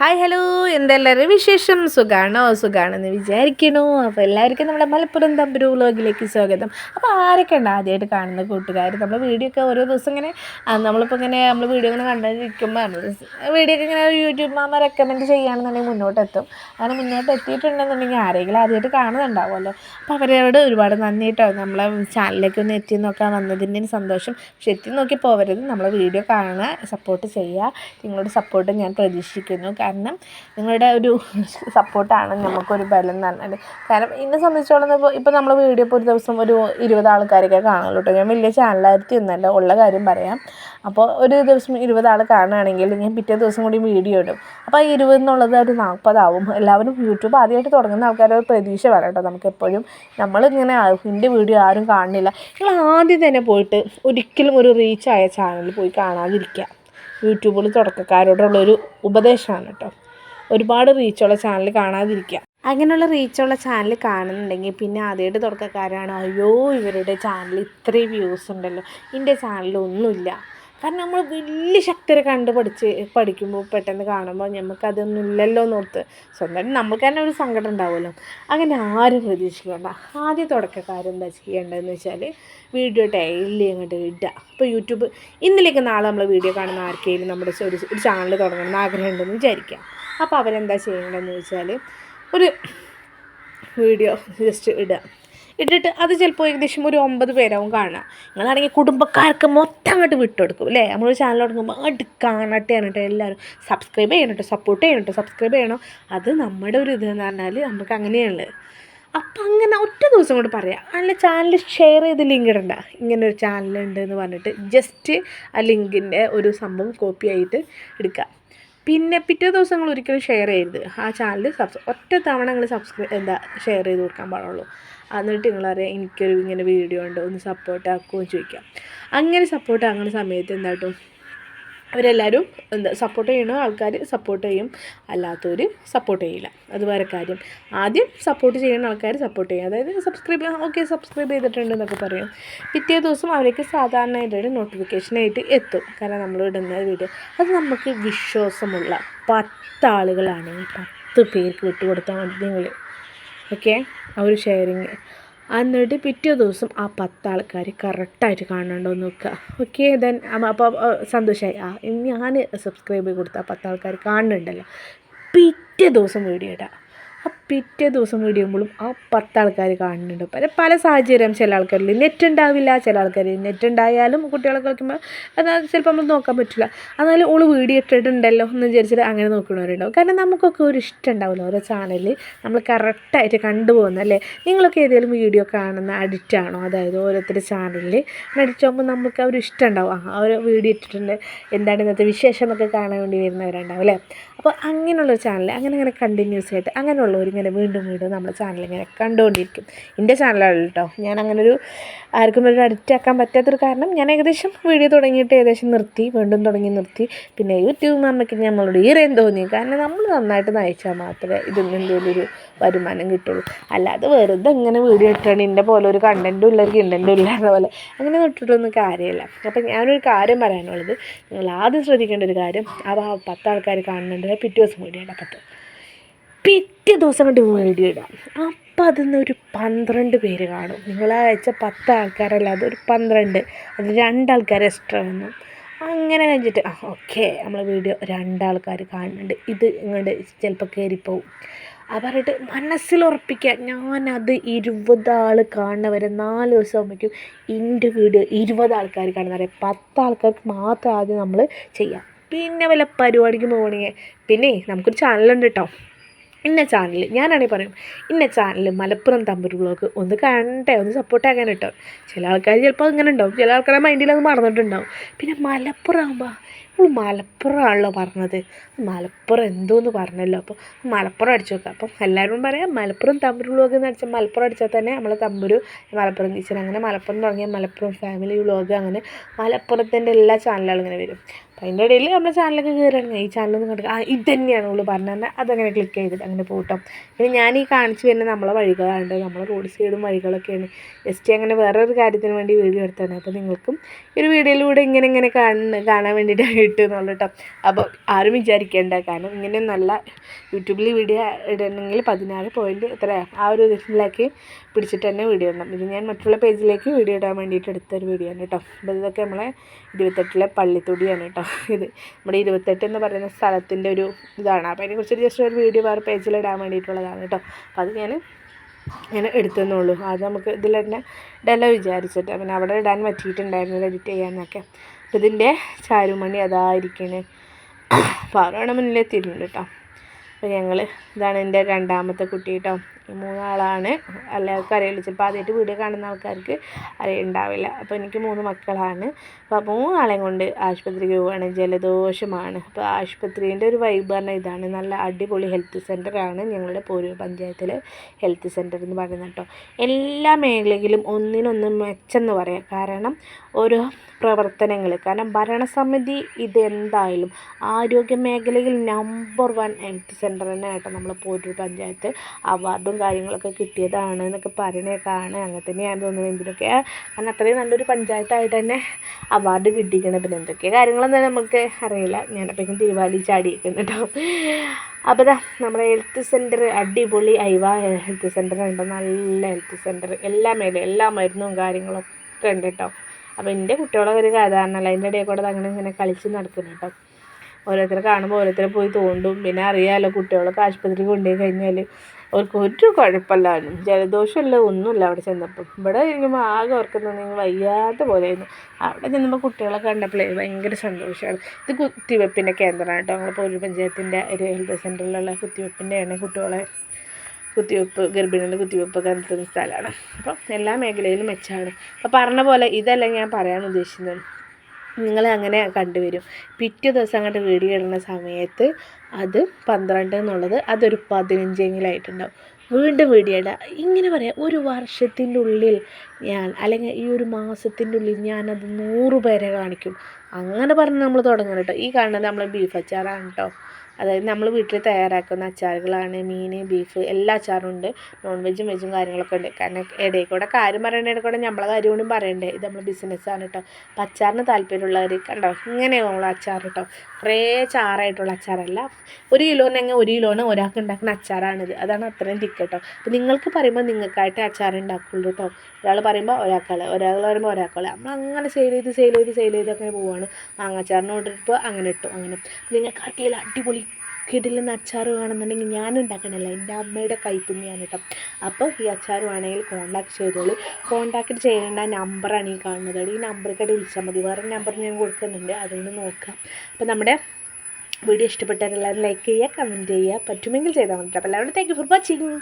Hi hello എന്തെല്ലാവരും വിശേഷം? സുഖാണോ? സുഖാണെന്ന് വിചാരിക്കണു. അപ്പോൾ എല്ലാവർക്കും നമ്മുടെ മലപ്പുറം തമ്പുരു വ്ലോഗിലേക്ക് സ്വാഗതം. അപ്പോൾ ആരൊക്കെ ഉണ്ട് ആദ്യമായിട്ട് കാണുന്ന കൂട്ടുകാർ? നമ്മൾ വീഡിയോ ഒക്കെ ഓരോ ദിവസം ഇങ്ങനെ നമ്മളിപ്പോൾ ഇങ്ങനെ നമ്മൾ വീഡിയോ ഇങ്ങനെ കണ്ടിരിക്കുമ്പോൾ നമ്മൾ വീഡിയോ ഒക്കെ ഇങ്ങനെ യൂട്യൂബ് മാമ റെക്കമെൻഡ് ചെയ്യുകയാണെന്നുണ്ടെങ്കിൽ മുന്നോട്ട് എത്തും അങ്ങനെ മുന്നോട്ട് എത്തിയിട്ടുണ്ടെന്നുണ്ടെങ്കിൽ ആരെങ്കിലും ആദ്യമായിട്ട് കാണുന്നുണ്ടാവുമല്ലോ. അപ്പോൾ അവരോട് ഒരുപാട് നന്ദി കേട്ടോ നമ്മളെ ചാനലിലേക്ക് ഒന്ന് എത്തി നോക്കാൻ വന്നതിന്റെ സന്തോഷം. പക്ഷെ എത്തി നോക്കി പോകരുത് നമ്മളെ വീഡിയോ കാണുക സപ്പോർട്ട് ചെയ്യുക. നിങ്ങളുടെ സപ്പോർട്ട് ഞാൻ പ്രതീക്ഷിക്കുന്നു. കാരണം നിങ്ങളുടെ ഒരു സപ്പോർട്ടാണ് നമുക്കൊരു ബലം പറഞ്ഞാൽ കാരണം എന്നെ സംബന്ധിച്ചോളം ഇപ്പോൾ ഇപ്പോൾ നമ്മൾ വീഡിയോ ഇപ്പോൾ ഒരു ദിവസം ഒരു ഇരുപത് ആൾക്കാരൊക്കെ കാണുള്ളൂ കേട്ടോ ഞാൻ വലിയ ചാനലായിരത്തി ഒന്നല്ല ഉള്ള കാര്യം പറയാം. അപ്പോൾ ഒരു ദിവസം ഇരുപത് ആൾ കാണുകയാണെങ്കിൽ ഞാൻ പിറ്റേ ദിവസം കൂടി വീഡിയോ ഇടും. അപ്പോൾ ആ ഇരുപത് എന്നുള്ളത് ഒരു നാൽപ്പതാവും. എല്ലാവരും യൂട്യൂബ് ആദ്യമായിട്ട് തുടങ്ങുന്ന ആൾക്കാരുടെ ഒരു പ്രതീക്ഷ വേണം കേട്ടോ നമുക്കെപ്പോഴും നമ്മളിങ്ങനെ എന്റെ വീഡിയോ ആരും കാണുന്നില്ല. നിങ്ങൾ ആദ്യം തന്നെ പോയിട്ട് ഒരിക്കലും ഒരു റീച്ചായ ചാനൽ പോയി കാണാതിരിക്കുക. യൂട്യൂബിൽ തുടക്കക്കാരോടുള്ളൊരു ഉപദേശമാണ് കേട്ടോ. ഒരുപാട് റീച്ചുള്ള ചാനൽ കാണാതിരിക്കുക. അങ്ങനെയുള്ള റീച്ചുള്ള ചാനൽ കാണുന്നുണ്ടെങ്കിൽ പിന്നെ ആദ്യമായിട്ട് തുടക്കക്കാരാണ്. അയ്യോ ഇവരുടെ ചാനൽ ഇത്രയും വ്യൂസ് ഉണ്ടല്ലോ. എന്റെ ചാനലിൽ ഒന്നുമില്ല. കാരണം നമ്മൾ വലിയ ശക്തരെ കണ്ട് പഠിച്ച് പഠിക്കുമ്പോൾ പെട്ടെന്ന് കാണുമ്പോൾ നമുക്കതൊന്നും ഇല്ലല്ലോ എന്നോർത്ത് സ്വന്തമായിട്ട് നമുക്ക് തന്നെ ഒരു സങ്കടം ഉണ്ടാവുമല്ലോ. അങ്ങനെ ആരും പ്രതീക്ഷിക്കേണ്ട. ആദ്യം തുടക്കക്കാരെന്താ ചെയ്യേണ്ടതെന്ന് വെച്ചാൽ വീഡിയോ ഡെയിലി അങ്ങോട്ട് ഇടുക. ഇപ്പോൾ യൂട്യൂബ് ഇന്നലേക്ക് നാളെ നമ്മൾ വീഡിയോ കാണുന്ന ആർക്കെങ്കിലും നമ്മുടെ ഒരു ഒരു ചാനൽ തുടങ്ങണം എന്ന് ആഗ്രഹമുണ്ടെന്ന് വിചാരിക്കാം. അപ്പോൾ അവരെന്താ ചെയ്യേണ്ടതെന്ന് വെച്ചാൽ ഒരു വീഡിയോ ജസ്റ്റ് ഇടുക. ഇട്ടിട്ട് അത് ചിലപ്പോൾ ഏകദേശം ഒരു ഒമ്പത് പേരാവും കാണുക നിങ്ങളാണെങ്കിൽ കുടുംബക്കാർക്ക് മൊത്തം അങ്ങോട്ട് വിട്ടുകൊടുക്കും അല്ലേ? നമ്മളൊരു ചാനൽ തുടങ്ങുമ്പോൾ അങ്ങോട്ട് കാണട്ടെ എന്നിട്ട് എല്ലാവരും സബ്സ്ക്രൈബ് ചെയ്യണം കേട്ടോ സപ്പോർട്ട് ചെയ്യണം കേട്ടോ സബ്സ്ക്രൈബ് ചെയ്യണം. അത് നമ്മുടെ ഒരു ഇതെന്ന് പറഞ്ഞാൽ നമുക്ക് അങ്ങനെയാണുള്ളത് അപ്പം അങ്ങനെ ഒറ്റ ദിവസം കൊണ്ട് പറയാം. അല്ല ചാനൽ ഷെയർ ചെയ്ത് ലിങ്ക് ഇടണ്ട. ഇങ്ങനെ ഒരു ചാനലുണ്ട് എന്ന് പറഞ്ഞിട്ട് ജസ്റ്റ് ആ ലിങ്കിന്റെ ഒരു സംഭവം കോപ്പി ആയിട്ട് എടുക്കുക പിന്നെ പിറ്റേ ദിവസങ്ങൾ ഒരിക്കലും ഷെയർ ചെയ്യരുത്. ആ ചാനൽ സബ്സ് ഒറ്റ തവണ നിങ്ങൾ സബ്സ്ക്രൈബ് എന്താ ഷെയർ ചെയ്ത് കൊടുക്കാൻ പാടുള്ളൂ. എന്നിട്ട് നിങ്ങളറിയാം എനിക്കൊരു ഇങ്ങനെ വീഡിയോ ഉണ്ട്? ഒന്ന് സപ്പോർട്ട് ആക്കുമോ ചോദിക്കാം. അങ്ങനെ സപ്പോർട്ട് ആകുന്ന സമയത്ത് എന്തായിട്ടും അവരെല്ലാവരും എന്താ സപ്പോർട്ട് ചെയ്യണ ആൾക്കാർ സപ്പോർട്ട് ചെയ്യും. അല്ലാത്തവർ സപ്പോർട്ട് ചെയ്യില്ല. അത് വേറെ കാര്യം. ആദ്യം സപ്പോർട്ട് ചെയ്യുന്ന ആൾക്കാർ സപ്പോർട്ട് ചെയ്യും. അതായത് സബ്സ്ക്രൈബ് ഓക്കെ സബ്സ്ക്രൈബ് ചെയ്തിട്ടുണ്ട് എന്നൊക്കെ പറയും. പിറ്റേ ദിവസം അവർക്ക് സാധാരണയായിട്ട് നോട്ടിഫിക്കേഷനായിട്ട് എത്തും. കാരണം നമ്മൾ ഇടുന്ന വീഡിയോ അത് നമുക്ക് വിശ്വാസമുള്ള പത്താളുകളാണെങ്കിൽ പത്ത് പേർക്ക് വിട്ടുകൊടുത്താൽ മതി നിങ്ങൾ ഓക്കെ? ആ ഒരു ഷെയറിങ് എന്നിട്ട് പിറ്റേ ദിവസം ആ പത്ത് ആൾക്കാർ കറക്റ്റായിട്ട് കാണണ്ടോ നോക്കുക ഓക്കെ? ദെൻ അപ്പോൾ സന്തോഷമായി ആ ഞാൻ സബ്സ്ക്രൈബ് ചെയ്ത് കൊടുത്ത ആ പത്ത് ആൾക്കാർ കാണുന്നുണ്ടല്ലോ. പിറ്റേ ദിവസം വീഡിയോ ഇടാം. ആ പിറ്റേ ദിവസം വീഡിയോ ചെയ്യുമ്പോഴും ആ പത്ത് ആൾക്കാർ കാണുന്നുണ്ട്. പല പല സാഹചര്യം ചില ആൾക്കാരിൽ നെറ്റ് ഉണ്ടാവില്ല ചില ആൾക്കാർ നെറ്റ് ഉണ്ടായാലും കുട്ടികളെ കളിക്കുമ്പോൾ അത് ചിലപ്പോൾ നമ്മൾ നോക്കാൻ പറ്റില്ല. എന്നാലും ഓൾ വീഡിയോ ഇട്ടിട്ടുണ്ടല്ലോ എന്ന് വിചാരിച്ചിട്ട് അങ്ങനെ നോക്കുന്നവരുണ്ടാവും. കാരണം നമുക്കൊക്കെ ഒരു ഇഷ്ടം ഉണ്ടാവില്ല ഓരോ ചാനലിൽ നമ്മൾ കറക്റ്റായിട്ട് കണ്ടുപോകുന്ന അല്ലേ? നിങ്ങളൊക്കെ ഏതെങ്കിലും വീഡിയോ കാണുന്ന അഡിക്റ്റ് ആണോ? അതായത് ഓരോരുത്തരുടെ ചാനലിൽ അഡിക്റ്റ് ആകുമ്പോൾ നമുക്ക് ആ ഒരു ഇഷ്ടം ഉണ്ടാവും. ആ ഒരു വീഡിയോ ഇട്ടിട്ടുണ്ട്. എന്താണ് ഇന്നത്തെ വിശേഷം എന്നൊക്കെ കാണാൻ വേണ്ടി വരുന്നവരുണ്ടാവും അല്ലേ? അപ്പോൾ അങ്ങനെയുള്ള ചാനൽ അങ്ങനെ അങ്ങനെ കണ്ടിന്യൂസ് ആയിട്ട് അങ്ങനെയുള്ളവർ ഇങ്ങനെ വീണ്ടും വീണ്ടും നമ്മുടെ ചാനലിങ്ങനെ കണ്ടുകൊണ്ടിരിക്കും. എന്റെ ചാനലാണ് കേട്ടോ. ഞാൻ അങ്ങനെ ഒരു ആർക്കും ഒരു അഡിക്റ്റ് ആക്കാൻ പറ്റാത്തൊരു കാരണം ഞാൻ ഏകദേശം വീഡിയോ തുടങ്ങിയിട്ട് ഏകദേശം നിർത്തി വീണ്ടും തുടങ്ങി നിർത്തി. പിന്നെ യൂട്യൂബ് നമുക്ക് നമ്മളോട് ഈറേം തോന്നി. കാരണം നമ്മൾ നന്നായിട്ട് നയിച്ചാൽ മാത്രമേ ഇതിൽ എന്തെങ്കിലും ഒരു വരുമാനം കിട്ടുള്ളൂ. അല്ലാതെ വെറുതെ ഇങ്ങനെ വീഡിയോ ഇട്ടാണ് എന്റെ പോലെ ഒരു കണ്ടന്റും ഒരു കിണ്ടന്റും ഇല്ല പോലെ. അങ്ങനെ ഇട്ടിട്ടൊന്നും കാര്യമില്ല. അപ്പം ഞാനൊരു കാര്യം പറയാനുള്ളത്. നിങ്ങൾ ആദ്യം ശ്രദ്ധിക്കേണ്ട ഒരു കാര്യം ആ പത്ത് ആൾക്കാർ കാണുന്നുണ്ട്. പിറ്റേ ദിവസം വീഡിയോ ഉണ്ടാക്കത്ത് പിറ്റേ ദിവസം കൊണ്ട് വീഡിയോ ഇടാം അപ്പം അതിന്ന് ഒരു പന്ത്രണ്ട് പേര് കാണും. നിങ്ങൾ അയച്ച പത്ത് ആൾക്കാരല്ലാതെ അതൊരു പന്ത്രണ്ട് അത് രണ്ടാൾക്കാർ എക്സ്ട്രാ വന്നു. അങ്ങനെ കഴിഞ്ഞിട്ട് ആ ഓക്കെ നമ്മളെ വീഡിയോ രണ്ടാൾക്കാർ കാണുന്നുണ്ട്. ഇത് ഇങ്ങോട്ട് ചിലപ്പോൾ കയറിപ്പോവും ആ പറഞ്ഞിട്ട് മനസ്സിൽ ഉറപ്പിക്കുക ഞാനത് ഇരുപത് ആൾ കാണുന്നവരെ നാല് ദിവസം ആകുമ്പോഴേക്കും എന്റെ വീഡിയോ ഇരുപത് ആൾക്കാർ കാണുന്നവരെ പത്ത് ആൾക്കാർക്ക് മാത്രം ആദ്യം നമ്മൾ ചെയ്യാം. പിന്നെ വല്ല പരിപാടിക്ക് പോകണമെങ്കിൽ പിന്നെ നമുക്കൊരു ചാനലുണ്ട് കേട്ടോ ഇന്ന ചാനൽ ഞാനാണെങ്കിൽ പറയും ഇന്ന ചാനൽ മലപ്പുറം തമ്പൂർ ബ്ലോഗ് ഒന്ന് കാണട്ടെ ഒന്ന് സപ്പോർട്ട് ആക്കാൻ കേട്ടോ ചില ആൾക്കാർ ചിലപ്പോൾ അങ്ങനെ ഉണ്ടാവും ചില ആൾക്കാരെ മൈൻഡിൽ അത് മറന്നിട്ടുണ്ടാവും. പിന്നെ മലപ്പുറം ആകുമ്പോൾ നമ്മൾ മലപ്പുറമാണല്ലോ പറഞ്ഞത്. മലപ്പുറം എന്തോന്ന് പറഞ്ഞല്ലോ. അപ്പോൾ മലപ്പുറം അടിച്ചു നോക്കുക അപ്പം എല്ലാവരും പറയാം മലപ്പുറം തമ്പൂർ വ്ളോഗ് എന്ന് അടിച്ചാൽ മലപ്പുറം അടിച്ചാൽ തന്നെ നമ്മളെ തമ്പൂര് മലപ്പുറം ടീച്ചർ അങ്ങനെ മലപ്പുറം തുടങ്ങിയ മലപ്പുറം ഫാമിലി വ്ളോഗ് അങ്ങനെ മലപ്പുറത്തിന്റെ എല്ലാ ചാനലുകളും ഇങ്ങനെ വരും. അപ്പം അതിന്റെ ഇടയിൽ നമ്മുടെ ചാനലൊക്കെ കയറുകയാണെങ്കിൽ ഈ ചാനലൊന്നും കണ്ടു ആ ഇത് തന്നെയാണ് ഉള്ളു പറഞ്ഞാൽ അതങ്ങനെ ക്ലിക്ക് ചെയ്തിട്ട് അങ്ങനെ പോട്ടോ. പിന്നെ ഞാൻ ഈ കാണിച്ചു വരുന്ന നമ്മളെ വഴികളാണ് നമ്മളെ റോഡ് സൈഡും വഴികളൊക്കെയാണ്. ജസ്റ്റ് അങ്ങനെ വേറൊരു കാര്യത്തിന് വേണ്ടി വീഡിയോ എടുത്താണ് അപ്പോൾ നിങ്ങൾക്കും ഒരു വീഡിയോയിലൂടെ ഇങ്ങനെ ഇങ്ങനെ കാണുന്ന കാണാൻ വേണ്ടിയിട്ട് കിട്ടുന്നുള്ളൂ കേട്ടോ. അപ്പോൾ ആരും വിചാരിക്കേണ്ട. കാരണം ഇങ്ങനെ നല്ല യൂട്യൂബിൽ വീഡിയോ ഇടണമെങ്കിൽ പതിനാറ് പോയിന്റ് എത്ര ആ ഒരു ഇതിലേക്ക് പിടിച്ചിട്ട് തന്നെ വീഡിയോ ഇടണം. ഇത് ഞാൻ മറ്റുള്ള പേജിലേക്ക് വീഡിയോ ഇടാൻ വേണ്ടിയിട്ട് എടുത്തൊരു വീഡിയോ ആണ് കേട്ടോ. അപ്പോൾ ഇതൊക്കെ നമ്മളെ ഇരുപത്തെട്ടിലെ പള്ളിത്തൊടിയാണ് കേട്ടോ. ഇത് നമ്മുടെ ഇരുപത്തെട്ട് എന്ന് പറയുന്ന സ്ഥലത്തിന്റെ ഒരു ഇതാണ്. അപ്പോൾ അതിനെക്കുറിച്ച് ജസ്റ്റ് ഒരു വീഡിയോ വേറെ ഇടാൻ വേണ്ടിയിട്ടുള്ളതാണ് കേട്ടോ. അപ്പോൾ അത് ഞാൻ ഇങ്ങനെ എടുത്തെന്നുള്ളൂ അത് നമുക്ക് ഇതിൽ തന്നെ ഇടല്ലോ വിചാരിച്ചിട്ട് പിന്നെ അവിടെ ഇടാൻ പറ്റിയിട്ടുണ്ടായിരുന്നു എഡിറ്റ് ചെയ്യാനൊക്കെ അപ്പോൾ ഇതിന്റെ ചാരുമണി അതായിരിക്കണേ. പാറോണ മുന്നിലെത്തിയിട്ടുണ്ട് കേട്ടോ. അപ്പോൾ ഞങ്ങൾ ഇതാണ് എന്റെ രണ്ടാമത്തെ കുട്ടി കേട്ടോ ഈ മൂന്നാളാണ്. എല്ലാവർക്കും അറിയില്ല ചിലപ്പോൾ ആദ്യമായിട്ട് വീഡിയോ കാണുന്ന ആൾക്കാർക്ക് അറിയുണ്ടാവില്ല അപ്പോൾ എനിക്ക് മൂന്ന് മക്കളാണ്. അപ്പോൾ മൂന്നാളെയും കൊണ്ട് ആശുപത്രിക്ക് പോവുകയാണ് ജലദോഷമാണ്. അപ്പോൾ ആശുപത്രീന്റെ ഒരു വൈബ് പറഞ്ഞാൽ ഇതാണ്. നല്ല അടിപൊളി ഹെൽത്ത് സെന്ററാണ് ഞങ്ങളുടെ പോരൂർ പഞ്ചായത്തിലെ ഹെൽത്ത് സെന്റർ എന്ന് പറയുന്നത് കേട്ടോ എല്ലാ മേഖലയിലും ഒന്നിനൊന്ന് മെച്ചെന്ന് പറയാം. കാരണം ഓരോ പ്രവർത്തനങ്ങൾ കാരണം ഭരണസമിതി ഇതെന്തായാലും ആരോഗ്യ മേഖലയിൽ നമ്പർ വൺ ഹെൽത്ത് കേട്ടോ നമ്മൾ ഒരു പഞ്ചായത്ത് അവാർഡും കാര്യങ്ങളൊക്കെ കിട്ടിയതാണ് എന്നൊക്കെ പറയണേക്കാണ്. അങ്ങനെ തന്നെയാണ് തോന്നുന്നത്. എന്തിനൊക്കെ കാരണം അത്രയും നല്ലൊരു പഞ്ചായത്തായിട്ട് തന്നെ അവാർഡ് കിട്ടിയിരിക്കണം. പിന്നെ എന്തൊക്കെ കാര്യങ്ങളൊന്നും നമുക്ക് അറിയില്ല. ഞാനപ്പോഴേക്കും തിരുവാലി ചാടിയിരിക്കുന്നു കേട്ടോ. അപ്പോൾ ഇതാ നമ്മുടെ ഹെൽത്ത് സെന്റർ അടിപൊളി ഐവ ഹെൽത്ത് സെന്റർ ഉണ്ട് നല്ല ഹെൽത്ത് സെന്റർ. എല്ലാ മേലും എല്ലാ മരുന്നും കാര്യങ്ങളൊക്കെ ഉണ്ട് കേട്ടോ. അപ്പോൾ എന്റെ കുട്ടികളൊക്കെ ഒരു സാധാരണ അതിന്റെ ഇടയിൽ കൂടെ അങ്ങനെ ഇങ്ങനെ കളിച്ച് നടക്കുന്നു കേട്ടോ. ഓരോരുത്തരെ കാണുമ്പോൾ ഓരോരുത്തരെ പോയി തോണ്ടും. പിന്നെ അറിയാമല്ലോ കുട്ടികളൊക്കെ ആശുപത്രിയിൽ കൊണ്ടുപോയി കഴിഞ്ഞാൽ അവർക്ക് ഒരു കുഴപ്പമില്ലായിരുന്നു ജലദോഷമില്ല ഒന്നുമില്ല അവിടെ ചെന്നപ്പോൾ. ഇവിടെ ഇരിക്കുമ്പോൾ ആകെ അവർക്ക് നിങ്ങൾ വയ്യാത്ത പോലെയായിരുന്നു. അവിടെ ചെന്നപ്പോൾ കുട്ടികളെ കണ്ടപ്പോഴേ ഭയങ്കര സന്തോഷമാണ്. ഇത് കുത്തിവെപ്പിന്റെ കേന്ദ്രമാണ് കേട്ടോ. ഞങ്ങൾ പോലീസ് പഞ്ചായത്തിന്റെ ഒരു ഹെൽത്ത് സെന്ററിലുള്ള കുത്തിവെപ്പിന്റെയാണ് കുട്ടികളെ കുത്തിവെപ്പ് ഗർഭിണികളുടെ കുത്തിവെപ്പൊക്കെ നടത്തുന്ന സ്ഥലമാണ്. അപ്പം എല്ലാ മേഖലയിലും മെച്ചമാണ്. അപ്പോൾ പറഞ്ഞ പോലെ ഇതല്ല ഞാൻ പറയാൻ ഉദ്ദേശിക്കുന്നത് നിങ്ങളെ അങ്ങനെ കണ്ടുവരും. പിറ്റേ ദിവസം അങ്ങോട്ട് വീഡിയോ ഇടുന്ന സമയത്ത് അത് പന്ത്രണ്ട് എന്നുള്ളത് അതൊരു പതിനഞ്ചെങ്കിലായിട്ടുണ്ടാവും. വീണ്ടും വീഡിയോ ഇങ്ങനെ പറയാം ഒരു വർഷത്തിന്റെ ഉള്ളിൽ ഞാൻ അല്ലെങ്കിൽ ഈ ഒരു മാസത്തിന്റെ ഉള്ളിൽ ഞാനത് നൂറ് പേരെ കാണിക്കും. അങ്ങനെ പറഞ്ഞ് നമ്മൾ തുടങ്ങണം കേട്ടോ. ഈ കാണുന്നത് നമ്മൾ ബീഫ് അച്ചാറാണ് കേട്ടോ. അതായത് നമ്മൾ വീട്ടിൽ തയ്യാറാക്കുന്ന അച്ചാറുകളാണ് മീൻ ബീഫ് എല്ലാ അച്ചാറും ഉണ്ട്. നോൺ വെജും വെജും കാര്യങ്ങളൊക്കെ ഉണ്ട്. കാരണം ഇടയിൽ കൂടെ കാര്യം പറയേണ്ടത് കൂടെ നമ്മളെ കാര്യം കൂടി പറയണ്ടേ? ഇത് നമ്മൾ ബിസിനസ്സാണ് കേട്ടോ അപ്പം അച്ചാറിന് താല്പര്യമുള്ളവർ കണ്ടോ? ഇങ്ങനെയാണ് നമ്മൾ അച്ചാർ കേട്ടോ കുറേ ചാറായിട്ടുള്ള അച്ചാറല്ല. ഒരു കിലോനെങ്കിൽ ഒരു കിലോന് ഒരാൾക്ക് ഉണ്ടാക്കുന്ന അച്ചാറാണിത്. അതാണ് അത്രയും തിക്ക് കേട്ടോ അപ്പം നിങ്ങൾക്ക് പറയുമ്പോൾ നിങ്ങൾക്കായിട്ട് അച്ചാർ ഉണ്ടാക്കുള്ളൂ കേട്ടോ ഒരാൾ പറയുമ്പോൾ ഒരാൾക്കാൾ ഒരാൾ പറയുമ്പോൾ ഒരാൾക്കാൾ നമ്മൾ അങ്ങനെ സെയിൽ ചെയ്ത് സെയിൽ ചെയ്ത് സെയിൽ ചെയ്ത് അങ്ങനെ പോവുകയാണ് മാങ്ങാച്ചാറിന് കൊണ്ടിട്ട് അങ്ങനെ ഇട്ടു അങ്ങനെ നിങ്ങൾക്ക് ആർക്കെങ്കിലും അടിപൊളി കിടിലെന്ന് അച്ചാർ വേണമെന്നുണ്ടെങ്കിൽ ഞാൻ ഉണ്ടാക്കണമല്ല എന്റെ അമ്മയുടെ കൈപ്പുണ്യാണ് കേട്ടോ. അപ്പോൾ ഈ അച്ചാർ വേണമെങ്കിൽ കോൺടാക്ട് ചെയ്തോളൂ. കോൺടാക്ട് ചെയ്യേണ്ട നമ്പറാണ് ഈ കാണുന്നത്. ഈ നമ്പറിലേക്ക് വിളിച്ചാൽ മതി. വേറെ നമ്പർ ഞാൻ കൊടുക്കുന്നുണ്ട്. അതുകൊണ്ട് നോക്കാം. അപ്പോൾ നമ്മുടെ വീഡിയോ ഇഷ്ടപ്പെട്ടവരെല്ലാവരും ലൈക്ക് ചെയ്യുക കമന്റ് ചെയ്യുക. പറ്റുമെങ്കിൽ ചെയ്താൽ മതി അപ്പോൾ എല്ലാവരും താങ്ക് യു ഫോർ വാച്ചിങ്